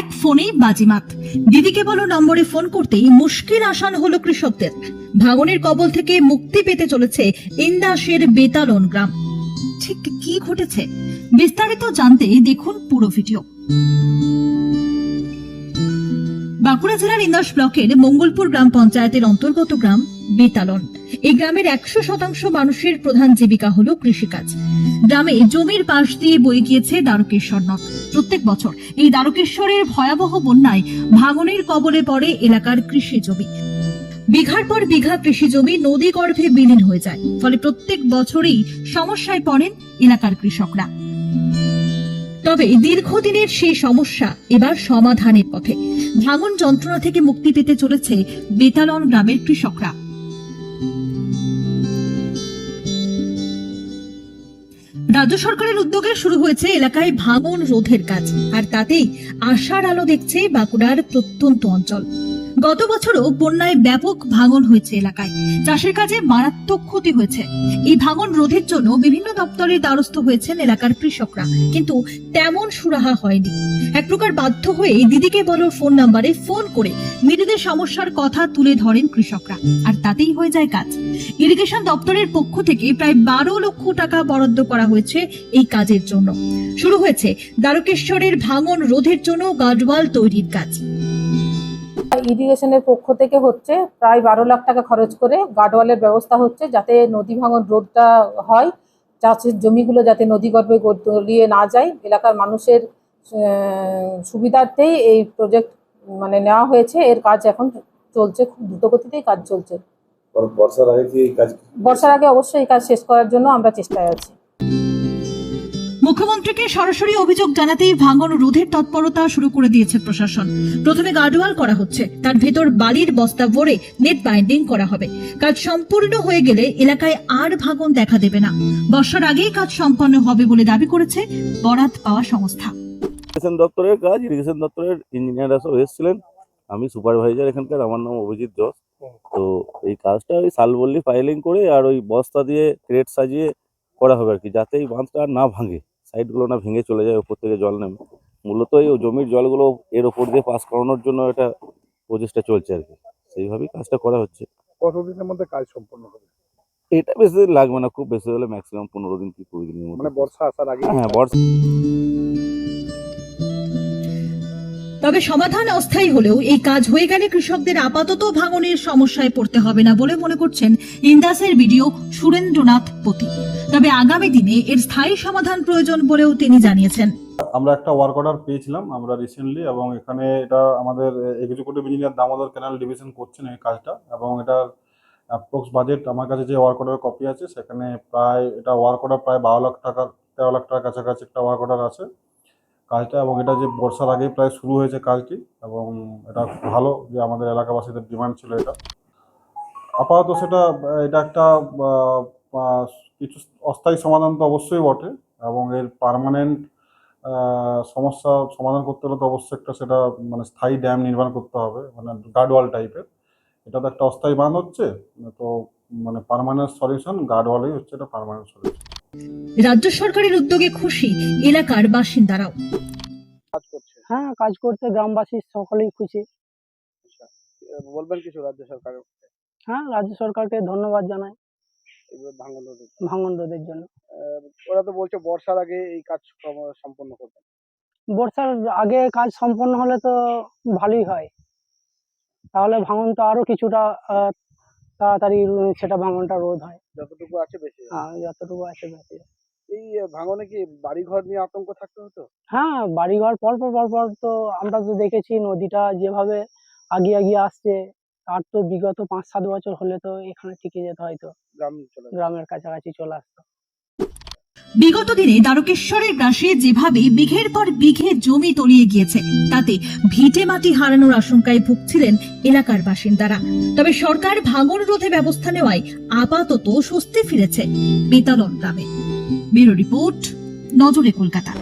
এক ফোনেই বাজিমাত। দিদিকে বলো নম্বরে ফোন করতেই মুশকিল আসান হলো কৃষকদের। ভাঙনের কবল থেকে মুক্তি পেতে চলেছে ইন্দাসের বেতালন গ্রাম। ঠিক কি ঘটেছে? বিস্তারিত জানতে দেখুন পুরো ভিডিও। বাঁকুড়া জেলার ইন্দাস ব্লকের মঙ্গলপুর গ্রাম পঞ্চায়েতের অন্তর্গত গ্রাম বেতালন এই গ্রামের একশো শতাংশ মানুষের প্রধান জীবিকা হলো কৃষিকাজ। গ্রামে জমির পাশ দিয়ে বয়ে গিয়েছে দ্বারকেশ্বর নদ। প্রত্যেক বছর এই দ্বারকেশ্বরের ভয়াবহ বন্যায় ভাঙনের কবলে পড়ে এলাকার কৃষি জমি। বিঘার পর বিঘা কৃষি জমি নদী গর্ভে বিলীন হয়ে যায়, ফলে প্রত্যেক বছরেই সমস্যায় পড়েন এলাকার কৃষকরা। তবে দীর্ঘদিনের সেই সমস্যা এবার সমাধানের পথে। ভাঙন যন্ত্রণা থেকে মুক্তি পেতে চলেছে বেতালন গ্রামের কৃষকরা। রাজ্য সরকারের উদ্যোগে শুরু হয়েছে এলাকায় ভাঙন রোধের কাজ, আর তাতেই আশার আলো দেখছে বাঁকুড়ার প্রত্যন্ত অঞ্চল। গত বছরও বন্যায় ব্যাপক ভাঙন হয়েছে এলাকায়। চাষের কাজে মারাত্মক ক্ষতি হয়েছে। এই ভাঙন রোধের জন্য বিভিন্ন দপ্তরের দ্বারস্থ হয়েছেন এলাকার কৃষকরা। কিন্তু তেমন সুরাহা হয়নি। এক প্রকার বাধ্য হয়ে দিদিকে বলো ফোন নাম্বারে ফোন করে নিজেদের সমস্যার কথা তুলে ধরেন কৃষকরা। আর তাতেই হয়ে যায় কাজ। ইরিগেশন দপ্তরের পক্ষ থেকে প্রায় বারো লক্ষ টাকা বরাদ্দ করা হয়েছে এই কাজের জন্য। শুরু হয়েছে দ্বারকেশ্বরের ভাঙন রোধের জন্য গার্ডওয়াল তৈরির কাজ। ইরিগেশনের পক্ষ থেকে হচ্ছে প্রায় বারো লাখ টাকা খরচ করে গার্ডওয়ালের ব্যবস্থা হচ্ছে যাতে নদী ভাঙন রোধটা হয় চাষের জমিগুলো যাতে নদীগর্ভে গো- তলিয়ে না যায়। এলাকার মানুষের সুবিধার্থেই এই প্রজেক্ট মানে নেওয়া হয়েছে। এর কাজ এখন চলছে খুব দ্রুতগতিতেই কাজ চলছে। বর্ষার আগে কি কাজ বর্ষার আগে অবশ্যই এই কাজ শেষ করার জন্য আমরা চেষ্টায় আছি। মুখ্যমন্ত্রীকে সরাসরি অভিযোগ জানাতেই ভাঙন রোধের তৎপরতা শুরু করে দিয়েছে প্রশাসন। প্রথমে গার্ডওয়াল করা হচ্ছে, তার ভেতর বালির বস্তা ভরে নেট বাইন্ডিং করা হবে। কাজ সম্পূর্ণ হয়ে গেলে এলাকায় আর ভাঙন দেখা দেবে না। বর্ষার আগেই কাজ সম্পন্ন হবে বলে দাবি করেছে বরাত পাওয়া সংস্থা। ইরিগেশন দপ্তরের কাজ, ইরিগেশন দপ্তরের ইঞ্জিনিয়াররা সব এসেছিলেন। আমি সুপারভাইজার এখানকার, আমার নাম অভিজিৎ জস তো এই কাজটা ওই সালবল্লি ফাইলিং করে আর ওই বস্তা দিয়ে ক্রেট সাজিয়ে করা হবে আর কি, যাতে এই বাঁধটা না ভাঙে। সাইডগুলো না ভেঙে চলে যায় ওপর থেকে জল নেমে। মূলত এই জমির জলগুলো এর ওপর দিয়ে পাস করানোর জন্য এটা প্রচেষ্টা চলছে আর কি। সেইভাবেই কাজটা করা হচ্ছে। কতদিনের মধ্যে কাজ সম্পন্ন হবে? এটা বেশি দিন লাগবে না খুব বেশি হলে ম্যাক্সিমাম পনেরো দিন কি কুড়ি দিনের মধ্যে। মানে বর্ষা আসার আগে? হ্যাঁ বর্ষা তবে সমাধান অস্থায়ী হলেও এই কাজ হয়ে গেলে কৃষকদের আপাতত ভাঙনের সমস্যায় পড়তে হবে না বলে মনে করছেন ইন্দাসের বিডিও সুরেন্দ্রনাথ পতি। তবে আগামী দিনে এর স্থায়ী সমাধান প্রয়োজন বলেও তিনি জানিয়েছেন। আমরা একটা ওয়ার্ক অর্ডার পেয়েছিলাম আমরা রিসেন্টলি এবং এখানে এটা আমাদের executive engineer Damodar canal division করছেন এই কাজটা এবং এটার অ্যাপ্রক্স বাজেট আমার কাছে যে ওয়ার্ক অর্ডার কপি আছে সেখানে প্রায় এটা ওয়ার্ক অর্ডার প্রায় বারো লাখ টাকার, তেরো লাখ টাকার কাছাকাছি একটা ওয়ার্ক অর্ডার আছে। কাজটা এবং এটা যে বর্ষার আগেই প্রায় শুরু হয়েছে কাজটি এবং এটা ভালো যে আমাদের এলাকাবাসীদের ডিমান্ড ছিল এটা। আপাতত সেটা, এটা একটা কিছু অস্থায়ী সমাধান তো অবশ্যই বটে এবং এর পারমানেন্ট সমস্যা সমাধান করতে হলে তো অবশ্যই একটা সেটা মানে স্থায়ী ড্যাম নির্মাণ করতে হবে মানে গার্ডওয়াল টাইপের এটা তো একটা অস্থায়ী বাঁধ হচ্ছে, তো মানে পার্মানেন্ট সলিউশন গার্ডওয়ালই হচ্ছে এটা পার্মানেন্ট সলিউশন রাজ্য সরকারের উদ্যোগে খুশি এলাকার বাসিন্দারাও। কাজ করছে। হ্যাঁ কাজ করতে গ্রামবাসী সকলেই খুশি। বলবেন কিছু রাজ্য সরকার হ্যাঁ রাজ্য সরকারকে ধন্যবাদ জানাই। ভাঙন রোধে। ভাঙন রোধের জন্য। আহ, ওরা তো বলছে বর্ষার আগে এই কাজ সম্পন্ন করবে। বর্ষার আগে কাজ সম্পন্ন হলে তো ভালোই হয়। তাহলে ভাঙন তো আরও কিছুটা আহ, তাড়াতাড়ি সেটা ভাঙনটা রোধ হয়। যতটুকু আছে বেশি। হ্যাঁ যতটুকু আছে বেশি এই ভাঙনে কি বাড়িঘর নিয়ে আতঙ্ক থাকতে হতো? হ্যাঁ বাড়িঘর পর পর তো আমরা তো দেখেছি নদীটা যেভাবে আগিয়ে আগিয়ে আসছে আর তো বিগত পাঁচ সাত বছর হলে তো এখানে টিকে যেত হয়তো। গ্রাম গ্রামের কাছাকাছি চলে আসতো। বিগত দিনে দ্বারকেশ্বরের গ্রাসে যেভাবে বিঘের পর বিঘে জমি তলিয়ে গিয়েছে, তাতে ভিটে মাটি হারানোর আশঙ্কায় ভুগছিলেন এলাকার বাসিন্দারা। তবে সরকার ভাঙন রোধে ব্যবস্থা নেওয়ায় আপাতত স্বস্তি ফিরেছে বেতালন গ্রামে। ব্যুরো রিপোর্ট, নজরে কলকাতা।